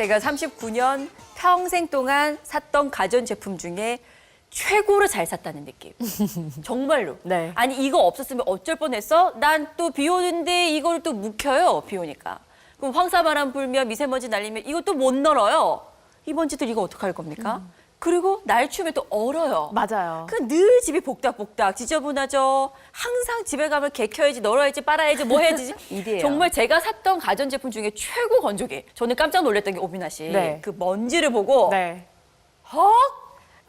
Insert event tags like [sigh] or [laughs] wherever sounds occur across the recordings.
제가 39년 평생 동안 샀던 가전 제품 중에 최고로 잘 샀다는 느낌. [laughs] 정말로. 네. 아니 이거 없었으면 어쩔 뻔했어? 난 또 비 오는데 이거를 또 묵혀요. 비 오니까. 그럼 황사바람 불면 미세먼지 날리면 또못 널어요. 이 먼지들 이거 어떡할 겁니까? 그리고 날 추우면 또 얼어요. 맞아요. 그 늘 집이 복닥복닥 지저분하죠. 항상 집에 가면 개 켜야지, 널어야지, 빨아야지, 뭐 해야지. [laughs] 일이에요. 정말 제가 샀던 가전제품 중에 최고 건조기. 저는 깜짝 놀랐던 게 오비나 씨. 네. 그 먼지를 보고 네. 헉?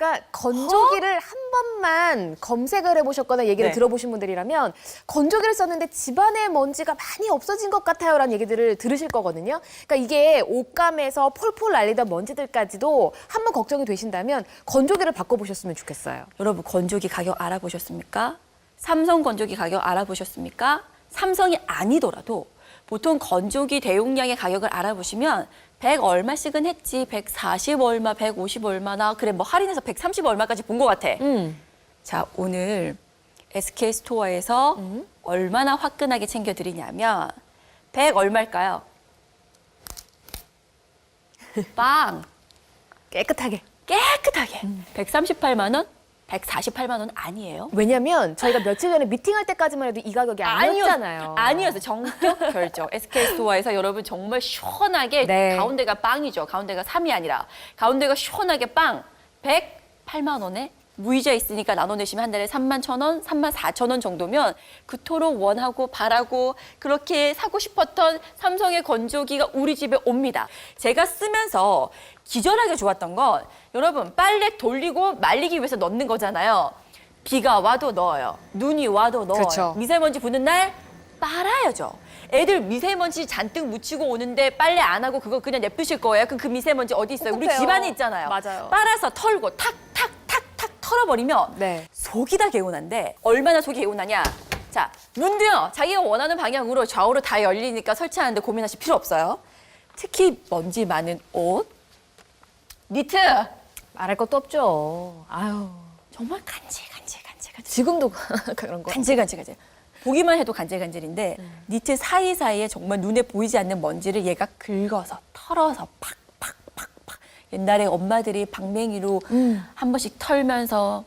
그러니까 건조기를 한 번만 검색을 해보셨거나 얘기를 네. 들어보신 분들이라면 건조기를 썼는데 집안의 먼지가 많이 없어진 것 같아요라는 얘기들을 들으실 거거든요. 그러니까 이게 옷감에서 폴폴 날리던 먼지들까지도 한 번 걱정이 되신다면 건조기를 바꿔보셨으면 좋겠어요. 여러분 건조기 가격 알아보셨습니까? 삼성 건조기 가격 알아보셨습니까? 삼성이 아니더라도 보통 건조기 대용량의 가격을 알아보시면 100 얼마씩은 했지. 140 얼마, 150 얼마나 그래 뭐 할인해서 130 얼마까지 본 것 같아. 음. 자, 오늘 SK 스토어에서 얼마나 화끈하게 챙겨드리냐면 100 얼마일까요? 빵! [laughs] 깨끗하게. 깨끗하게 138만 원, 148만 원 아니에요? 왜냐면 저희가 며칠 전에 미팅할 때까지만 해도 이 가격이 아니었잖아요. 아니었어. 정격 [laughs] 결정. SK 스토어에서 여러분 정말 시원하게 네. 가운데가 빵이죠. 가운데가 3이 아니라 가운데가 시원하게 빵 108만 원에 무이자 있으니까 나눠내시면 한 달에 3만 천 원, 3만 4천 원 정도면 그토록 원하고 바라고 그렇게 사고 싶었던 삼성의 건조기가 우리 집에 옵니다. 제가 쓰면서 기절하게 좋았던 건 여러분 빨래 돌리고 말리기 위해서 넣는 거잖아요. 비가 와도 넣어요. 눈이 와도 넣어요. 그렇죠. 미세먼지 부는 날 빨아야죠. 애들 미세먼지 잔뜩 묻히고 오는데 빨래 안 하고 그거 그냥 냅두실 거예요. 그럼 그 미세먼지 어디 있어요? 우리 꿉꿉해요. 집안에 있잖아요. 맞아요. 빨아서 털고 탁탁탁탁 털어버리면 네. 속이 다 개운한데 얼마나 속이 개운하냐? 자, 문도요. 자기가 원하는 방향으로 좌우로 다 열리니까 설치하는데 고민하실 필요 없어요. 특히 먼지 많은 옷, 니트 말할 것도 없죠. 아유. 정말 간질간질 간질간질. 지금도 [laughs] 그런 거. 간질간질 간질. 보기만 해도 간질간질인데 니트 사이사이에 정말 눈에 보이지 않는 먼지를 얘가 긁어서 털어서 팍팍팍팍 옛날에 엄마들이 방맹이로 한 번씩 털면서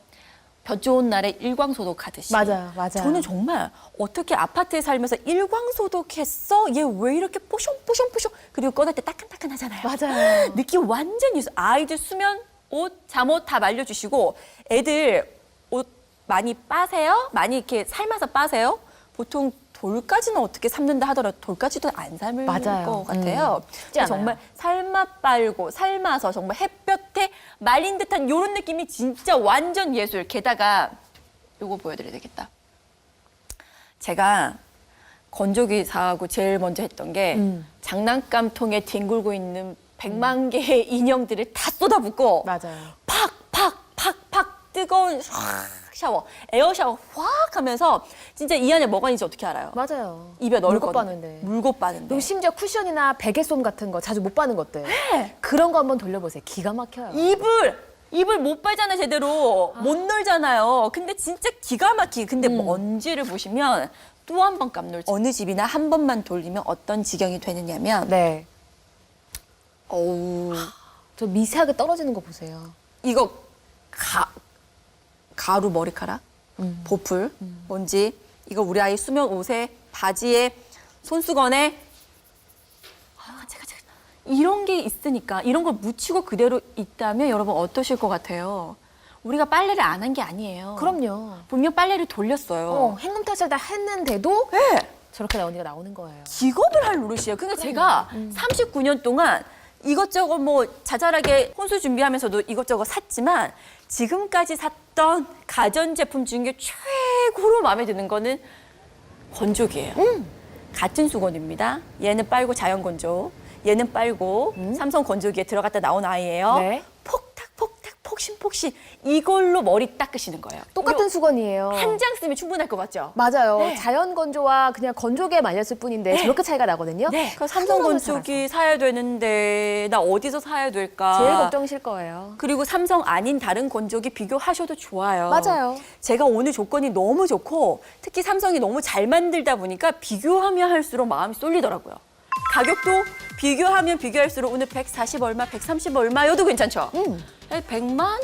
볕 좋은 날에 일광소독 하듯이 맞아요, 맞아요. 저는 정말 어떻게 아파트에 살면서 일광소독했어? 얘 왜 이렇게 뽀숑뽀숑뽀숑 그리고 꺼낼 때 따끈따끈하잖아요. 맞아요. [laughs] 느낌 완전히 있어. 아이들 수면, 옷, 잠옷 다 말려주시고 애들 옷 많이 빠세요? 많이 이렇게 삶아서 빠세요? 보통 돌까지는 어떻게 삶는다 하더라도 돌까지도 안 삶을 맞아요. 것 같아요. 음, 근데 않아요. 정말 삶아 빨고 삶아서 정말 햇볕에 말린 듯한 이런 느낌이 진짜 완전 예술. 게다가 요거 보여드려야 되겠다. 제가 건조기 사고 제일 먼저 했던 게 음. 장난감 통에 뒹굴고 있는 백만 개의 인형들을 다 쏟아붓고 맞아요. 뜨거운 샥 샤워, 에어 샤워 확 하면서 진짜 이 안에 뭐가 있는지 어떻게 알아요? 맞아요. 입에 넣을 물고 거든. 빠는데. 물고 빠는데. 그리고 심지어 쿠션이나 베개솜 같은 거 자주 못 바는 것들. 그런 거 한번 돌려보세요. 기가 막혀요. 입을 입을 못 빨잖아요 제대로 못 놀잖아요. 근데 진짜 기가 막히게 근데 음. 먼지를 보시면 또 한 번 깜놀지. 어느 집이나 한 번만 돌리면 어떤 지경이 되느냐면 네. 어우 저 미세하게 떨어지는 거 보세요. 이거 가 가루 머리카락, 음. 보풀, 먼지 이거 우리 아이 수면 옷에 바지에 손수건에 아, 제가 제가 이런 게 있으니까 이런 걸 묻히고 그대로 있다면 여러분 어떠실 것 같아요? 우리가 빨래를 안 한 게 아니에요. 그럼요. 분명 빨래를 돌렸어요. 어, 행금 탓을 다 했는데도 네. 저렇게 나오니까 나오는 거예요. 기겁을 할 노릇이에요. 그러니까 제가 39년 동안 이것저것 뭐 자잘하게 혼수 준비하면서도 이것저것 샀지만 지금까지 샀던 가전제품 중에 최고로 마음에 드는 거는 건조기예요. 같은 수건입니다. 얘는 빨고 자연 건조, 얘는 빨고 삼성 건조기에 들어갔다 나온 아이예요. 네. 폭신폭신 이걸로 머리 닦으시는 거예요. 똑같은 수건이에요. 한 장 쓰면 충분할 것 같죠? 맞아요. 네. 자연 건조와 그냥 건조기에 말렸을 뿐인데 저렇게 차이가 나거든요. 네. 그 삼성 건조기 사야 되는데 나 어디서 사야 될까? 제일 걱정이실 거예요. 그리고 삼성 아닌 다른 건조기 비교하셔도 좋아요. 맞아요. 제가 오늘 조건이 너무 좋고 특히 삼성이 너무 잘 만들다 보니까 비교하면 할수록 마음이 쏠리더라고요. 가격도 비교하면 비교할수록 오늘 140 얼마, 130 얼마여도 괜찮죠? 음. 100만?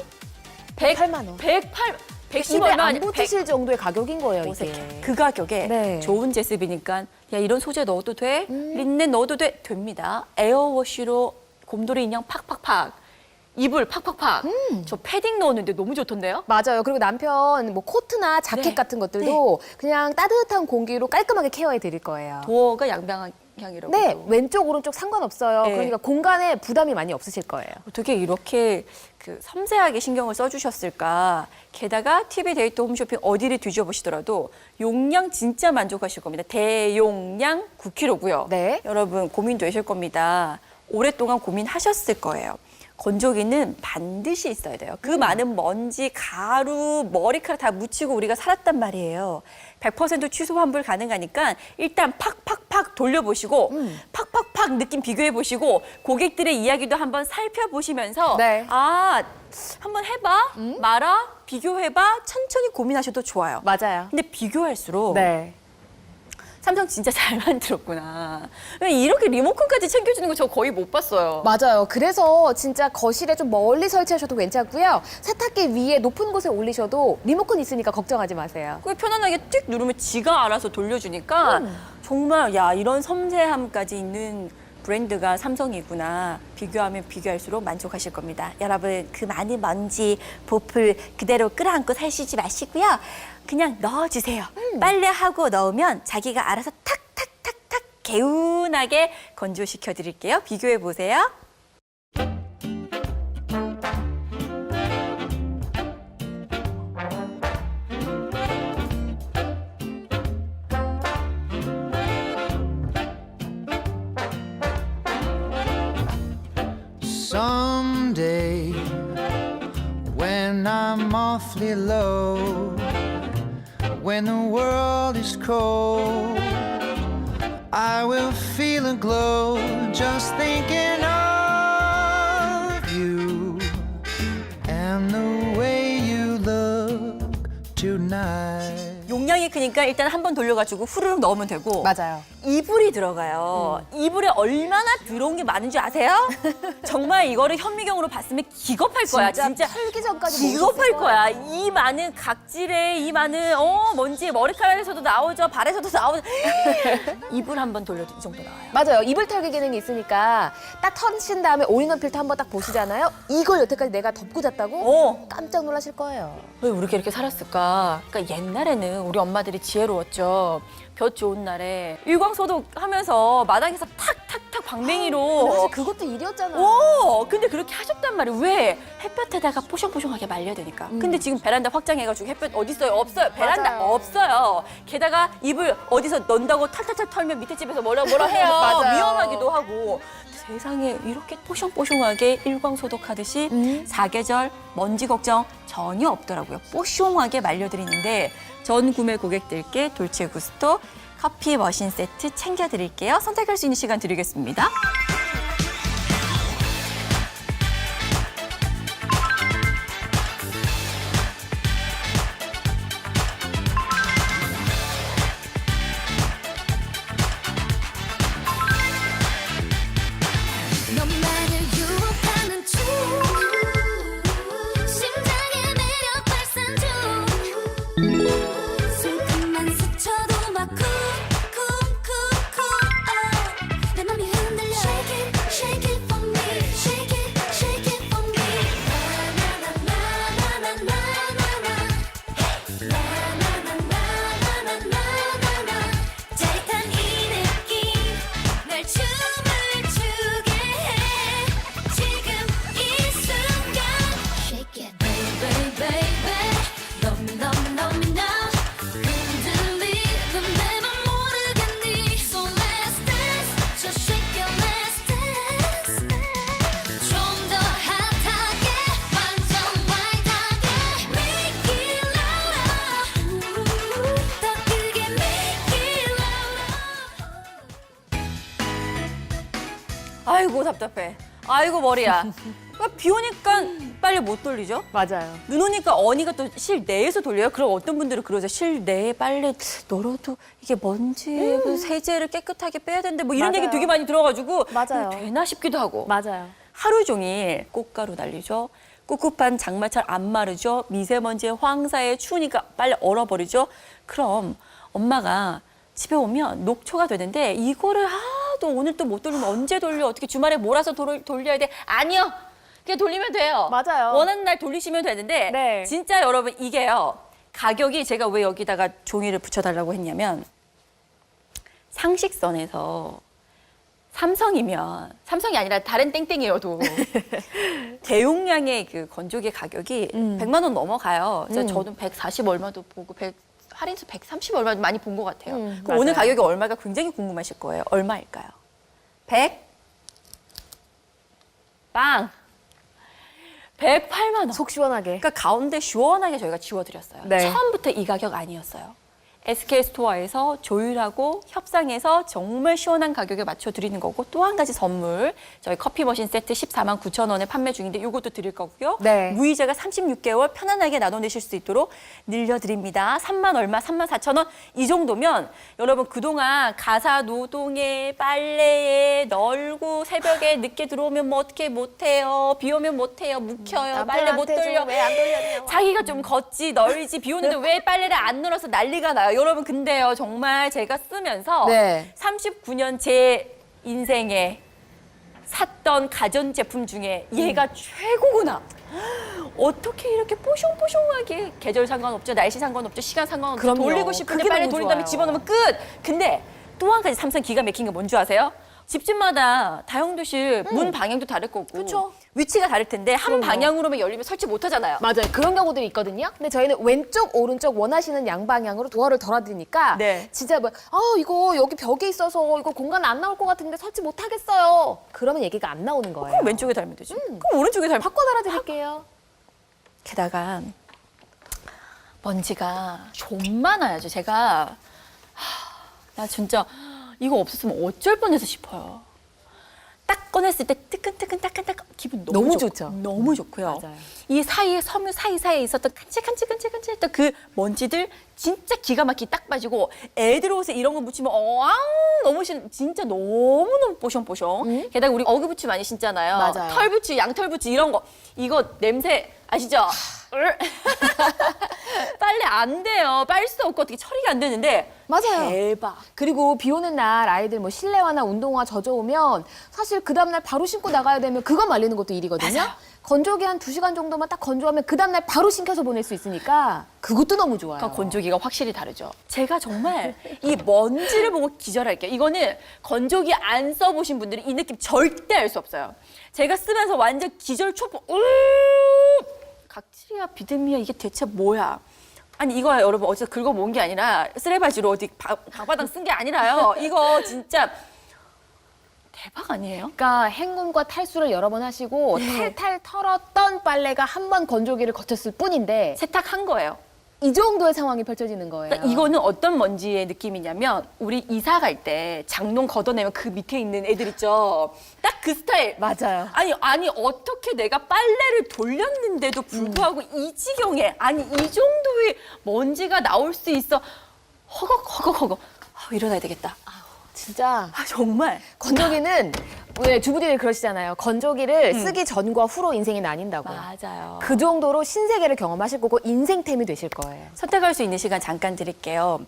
100, 108만 원. 108, 110 입에 얼마 안 아니 붙으실 정도의 가격인 거예요, 어색해. 이게. 그 가격에 네. 좋은 제습이니까 야 이런 소재 넣어도 돼? 음. 린넨 넣어도 돼? 됩니다. 에어워시로 곰돌이 인형 팍팍팍 이불 팍팍팍 음. 저 패딩 넣었는데 너무 좋던데요? 맞아요. 그리고 남편 뭐 코트나 자켓 네. 같은 것들도 그냥 따뜻한 공기로 깔끔하게 케어해 드릴 거예요. 도어가 양방향 이라고 네, 왼쪽 오른쪽 상관없어요. 네. 그러니까 공간에 부담이 많이 없으실 거예요. 어떻게 이렇게 그 섬세하게 신경을 써주셨을까? 게다가 TV 데이터 홈쇼핑 어디를 뒤져보시더라도 용량 진짜 만족하실 겁니다. 대용량 9kg고요. 네. 여러분 고민되실 겁니다. 오랫동안 고민하셨을 거예요. 건조기는 반드시 있어야 돼요. 그 많은 먼지, 가루, 머리카락 다 묻히고 우리가 살았단 말이에요. 100% 취소 환불 가능하니까 일단 팍팍팍 돌려보시고 팍팍팍 느낌 비교해 보시고 고객들의 이야기도 한번 살펴보시면서 네. 아 한번 해봐 말아 비교해봐 천천히 고민하셔도 좋아요. 맞아요. 근데 비교할수록 네. 삼성 진짜 [laughs] 잘 만들었구나. 이렇게 리모컨까지 챙겨주는 거 저 거의 못 봤어요. 맞아요. 그래서 진짜 거실에 좀 멀리 설치하셔도 괜찮고요. 세탁기 위에 높은 곳에 올리셔도 리모컨 있으니까 걱정하지 마세요. 그게 편안하게 띡 누르면 지가 알아서 돌려주니까 음. 정말 야 이런 섬세함까지 있는 브랜드가 삼성이구나 비교하면 비교할수록 만족하실 겁니다. 여러분 그 많은 먼지 보풀 그대로 끌어안고 사시지 마시고요. 그냥 넣어주세요. 음. 빨래하고 넣으면 자기가 알아서 탁탁탁탁 개운하게 건조시켜 드릴게요. 비교해 보세요. Someday, when I'm awfully low, when the world is cold, I will feel a glow just thinking of you and the way you look tonight. 용량이 크니까 일단 한 번 돌려가지고 후루룩 넣으면 되고 맞아요. 이불이 들어가요. 이불에 얼마나 들어온 게 많은 줄 아세요? [laughs] 정말 이거를 현미경으로 봤으면 기겁할 거야. 진짜, 털기 전까지 기겁할 모르셨을 거야. 거예요. 이 많은 각질에 이 많은 어 먼지 머리카락에서도 나오죠. 발에서도 나오죠. [laughs] 이불 한 번 돌려도 이 정도 나와요. 맞아요. 이불 털기 기능이 있으니까 딱 털신 다음에 올인원 필터 한번 딱 보시잖아요. 이걸 여태까지 내가 덮고 잤다고? 어. 깜짝 놀라실 거예요. 왜 우리가 이렇게 살았을까? 그러니까 옛날에는 우리 엄마들이 지혜로웠죠. 볕 좋은 날에 일광 소독 하면서 마당에서 탁탁탁 방맹이로 사실 그것도 일이었잖아요. 오! 근데 그렇게 하셨단 말이에요. 왜? 햇볕에다가 포숑포숑하게 말려야 되니까. 근데 지금 베란다 확장해가지고 햇볕 어디 있어요? 없어요. 베란다 맞아요. 없어요. 게다가 이불 어디서 넣는다고 탈탈탈 털면 밑에 집에서 뭐라 뭐라 해요. [laughs] 맞아요. 위험하기도 하고. 세상에 이렇게 포숑포숑하게 일광소독하듯이 음. 사계절 먼지 걱정 전혀 없더라고요. 뽀숑하게 말려드리는데 전 구매 고객들께 돌체 구스토 커피 머신 세트 챙겨드릴게요. 선택할 수 있는 시간 드리겠습니다. 답답해. 아이고 머리야. 그러니까 비 오니까 빨리 못 돌리죠. 맞아요. 눈 오니까 어니가 또 실내에서 돌려요. 그럼 어떤 분들은 그러죠. 실내에 빨래 널어도 이게 먼지, 뭐 세제를 깨끗하게 빼야 되는데 뭐 이런 맞아요. 얘기 되게 많이 들어가지고 맞아요. 되나 싶기도 하고. 맞아요. 하루 종일 꽃가루 날리죠. 꿉꿉한 장마철 안 마르죠. 미세먼지에 황사에 추우니까 빨리 얼어버리죠. 그럼 엄마가 집에 오면 녹초가 되는데 이거를 아 또 오늘 또 못 돌리면 언제 돌려? 어떻게 주말에 몰아서 돌, 돌려야 돼? 아니요. 그냥 돌리면 돼요. 맞아요. 원하는 날 돌리시면 되는데 네. 진짜 여러분 이게요. 가격이 제가 왜 여기다가 종이를 붙여달라고 했냐면 상식선에서 삼성이면 삼성이 아니라 다른 땡땡이어도 [laughs] 대용량의 그 건조기 가격이 100만 원 넘어가요. 그래서 음. 저는 140 얼마도 보고 100 할인수 130 얼마 많이 본 것 같아요. 음, 그럼 오늘. 가격이 얼마가 굉장히 궁금하실 거예요. 얼마일까요? 100 빵 108만 원. 속 시원하게. 그러니까 가운데 시원하게 저희가 지워드렸어요. 네. 처음부터 이 가격 아니었어요. SK 스토어에서 조율하고 협상해서 정말 시원한 가격에 맞춰 드리는 거고 또 한 가지 선물 저희 커피 머신 세트 14만 9천 원에 판매 중인데 이것도 드릴 거고요. 네. 무이자가 36개월 편안하게 나눠내실 수 있도록 늘려드립니다. 3만 얼마, 3만 4천 원 이 정도면 여러분 그동안 가사 노동에 빨래에 널고 새벽에 늦게 들어오면 뭐 어떻게 못해요. 비 오면 못해요. 묵혀요. 빨래 못 돌려. 왜안 돌려내요? 자기가 좀 걷지 널지 비 오는데 왜 빨래를 안 널어서 난리가 나요. 여러분 근데요 정말 제가 쓰면서 네. 39년 제 인생에 샀던 가전제품 중에 얘가 최고구나. 어떻게 이렇게 뽀송뽀송하게 계절 상관없죠, 날씨 상관없죠, 시간 상관없죠. 그럼요. 돌리고 싶은데 그게 빨리 너무 돌린 다음에 좋아요. 집어넣으면 끝. 근데 또 한 가지 삼성 기가 막힌 게 뭔지 아세요? 집집마다 다용도실 문 방향도 다를 거고 그쵸. 위치가 다를 텐데 한 그럼요. 방향으로만 열리면 설치 못 하잖아요. 맞아요. 그런 경우들이 있거든요. 근데 저희는 왼쪽, 오른쪽 원하시는 양방향으로 도어를 덜어드리니까 네. 진짜 뭐, 아 이거 여기 벽에 있어서 이거 공간 안 나올 것 같은데 설치 못 하겠어요. 그러면 얘기가 안 나오는 거예요. 그럼 왼쪽에 달면 되지. 그럼 오른쪽에 달면 바꿔 달아드릴게요. 게다가 먼지가 좀 많아야죠. 제가 하, 나 진짜 이거 없었으면 어쩔 뻔해서 싶어요. 딱 꺼냈을 때 뜨끈뜨끈 따끈따끈 기분 너무, 너무 좋- 좋죠. 너무 좋고요. 맞아요. 이 사이에 섬유 사이사이에 있었던 깐질깐질깐질깐질했던 그 먼지들 진짜 기가 막히게 딱 빠지고 애들 옷에 이런 거 묻히면 어앙 너무 싫 진짜 너무너무 뽀숑뽀숑. 게다가 우리 어그 부츠 많이 신잖아요. 맞아요. 털 부츠, 양털 부츠 이런 거 이거 냄새 아시죠? 으. [laughs] 빨래 안 돼요. 빨수 없고 어떻게 처리가 안 되는데 맞아요. 대박. 그리고 비 오는 날 아이들 뭐 실내화나 운동화 젖어오면 사실 그 다음날 바로 신고 나가야 되면 그거 말리는 것도 일이거든요. 맞아요. 건조기 한 두시간 정도만 딱 건조하면 그 다음날 바로 신겨서 보낼 수 있으니까 그것도 너무 좋아요. 그러니까 건조기가 확실히 다르죠. 제가 정말 이 먼지를 보고 기절할게요. 이거는 건조기 안 써보신 분들은 이 느낌 절대 알 수 없어요. 제가 쓰면서 완전 기절 초보. 으 각질이야 비듬이야 이게 대체 뭐야? 아니 이거 여러분 어디서 긁어 모은 게 아니라 쓰레바지로 어디 바- 강바닥 쓴 게 아니라요. 이거 진짜 대박 아니에요? 그러니까 행군과 탈수를 여러 번 하시고 네. 탈탈 털었던 빨래가 한 번 건조기를 거쳤을 뿐인데 세탁한 거예요. 이 정도의 상황이 펼쳐지는 거예요. 그러니까 이거는 어떤 먼지의 느낌이냐면 우리 이사 갈 때 장롱 걷어내면 그 밑에 있는 애들 있죠. 딱 그 스타일. 맞아요. 아니 아니 어떻게 내가 빨래를 돌렸는데도 불구하고 이 지경에 아니 이 정도의 먼지가 나올 수 있어. 허걱 허걱 허걱. 아, 일어나야 되겠다. 진짜 아 정말. 건조기는 왜 주부들이 그러시잖아요. 건조기를 음. 쓰기 전과 후로 인생이 나뉜다고. 맞아요. 그 정도로 신세계를 경험하실 거고 인생템이 되실 거예요. 선택할 수 있는 시간 잠깐 드릴게요.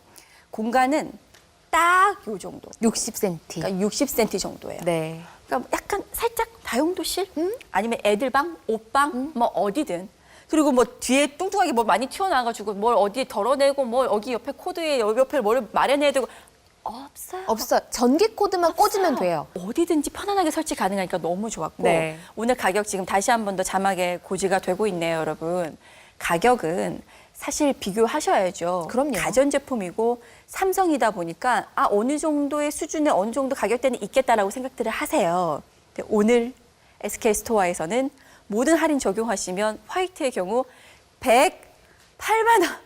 공간은 딱 요 정도. 60cm. 그러니까 60cm 정도예요. 네. 그러니까 약간 살짝 다용도실 아니면 애들 방, 옷방 뭐 어디든 그리고 뭐 뒤에 뚱뚱하게 뭐 많이 튀어나와가지고 뭘 어디에 덜어내고 뭐 여기 옆에 코드에 여기 옆에 뭘 마련해야 되고 없어요. 없어. 전기 코드만 꽂으면 돼요. 어디든지 편안하게 설치 가능하니까 너무 좋았고 네. 오늘 가격 지금 다시 한 번 더 자막에 고지가 되고 있네요, 여러분. 가격은 사실 비교하셔야죠. 그럼요. 가전제품이고 삼성이다 보니까 아 어느 정도의 수준에 어느 정도 가격대는 있겠다라고 생각들을 하세요. 근데 오늘 SK 스토어에서는 모든 할인 적용하시면 화이트의 경우 108만 원,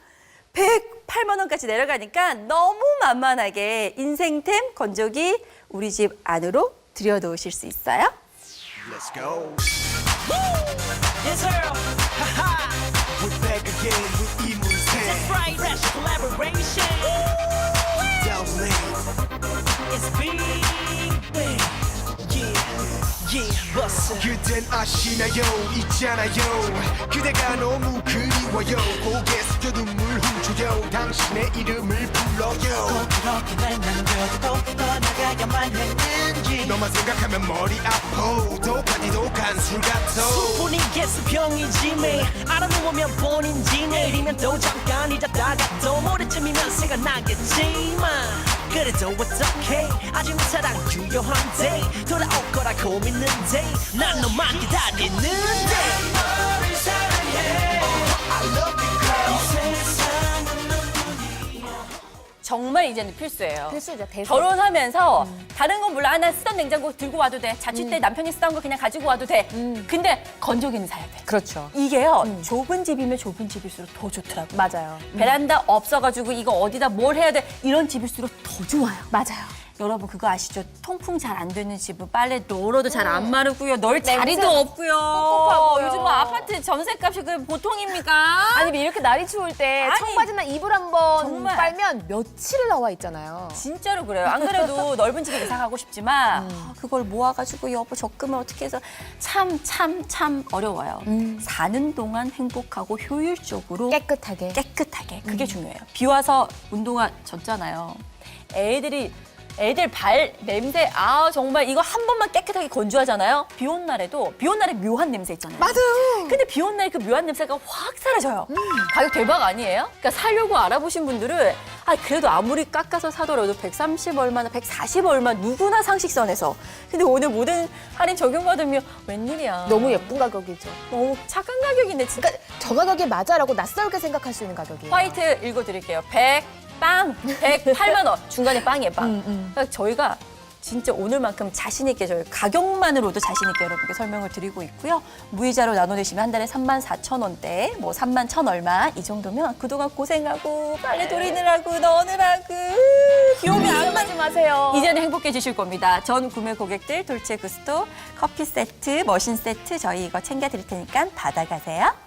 108만 원까지 내려가니까 너무 만만하게 인생템 건조기 우리 집 안으로 들여놓으실 수 있어요. Let's go. Yes, sir. Haha. We're back again 그댄 아시나요? 있잖아요. 그대가 너무 그리워요. 고개 숙여 눈물 훔쳐요. 당신의 이름을 불러요. 꼭 그렇게 날 남겨두고 떠나가야만 했는지. 너만 생각하면 머리 아파. 독하디 독한 술 같아. 분위기에서 병이지 매 알아놓으면 본인지 내일이면 또 잠깐 잊었다가 또 모레쯤이면 생각나겠지만 그래도 어떡해 아직 내 사랑 유효한데 돌아올 거라고 믿는데 난 너만 기다리는데. 너를 사랑해. I love you 정말 이제는 필수예요. 필수죠. 대세. 결혼하면서 다른 건 몰라. 아, 난 쓰던 냉장고 들고 와도 돼. 자취 때 남편이 쓰던 거 그냥 가지고 와도 돼. 근데 건조기는 사야 돼. 그렇죠. 이게요. 좁은 집이면 좁은 집일수록 더 좋더라고요. 맞아요. 베란다 없어가지고 이거 어디다 뭘 해야 돼. 이런 집일수록 더 좋아요. 맞아요. 여러분 그거 아시죠? 통풍 잘 안 되는 집은 빨래 널어도 잘 안 마르고요. 널 자리도 없고요. 꿉꿉하고요. 요즘 뭐 아파트 전세값이 그 보통입니까? 아니 이렇게 날이 추울 때 아니, 청바지나 이불 한번 정말. 빨면 며칠 나와 있잖아요. 진짜로 그래요. 안 그래도 [laughs] 넓은 집에 이사 가고 싶지만 아, 그걸 모아가지고 여보 적금을 어떻게 해서 참 참 참 어려워요. 사는 동안 행복하고 효율적으로 깨끗하게. 깨끗하게 그게 중요해요. 비 와서 운동화 젖잖아요. 애들이 애들 발 냄새 아 정말 이거 한 번만 깨끗하게 건조하잖아요. 비 온 날에도 비 온 날에 묘한 냄새 있잖아요. 맞아요. 근데 비 온 날 그 묘한 냄새가 확 사라져요. 가격 대박 아니에요? 그러니까 사려고 알아보신 분들은 아 그래도 아무리 깎아서 사더라도 130 얼마나 140 얼마 누구나 상식선에서. 근데 오늘 모든 할인 적용받으면 웬일이야. 너무 예쁜 가격이죠. 너무 착한 가격인데 진짜. 그러니까 저 가격이 맞아라고 낯설게 생각할 수 있는 가격이에요. 화이트 읽어드릴게요. 100, 빵, 108만 원. 중간에 빵이에요, 빵. 그러니까 저희가 진짜 오늘만큼 자신 있게 저희 가격만으로도 자신 있게 여러분께 설명을 드리고 있고요. 무이자로 나눠내시면 한 달에 3만 4천 원대, 뭐 3만 천 얼마 이 정도면 그동안 고생하고 빨래 돌리느라고 넣느라고 귀요미 안 하지 마세요. 이제는 행복해지실 겁니다. 전 구매 고객들 돌체 구스토 커피 세트, 머신 세트 저희 이거 챙겨 드릴 테니까 받아가세요.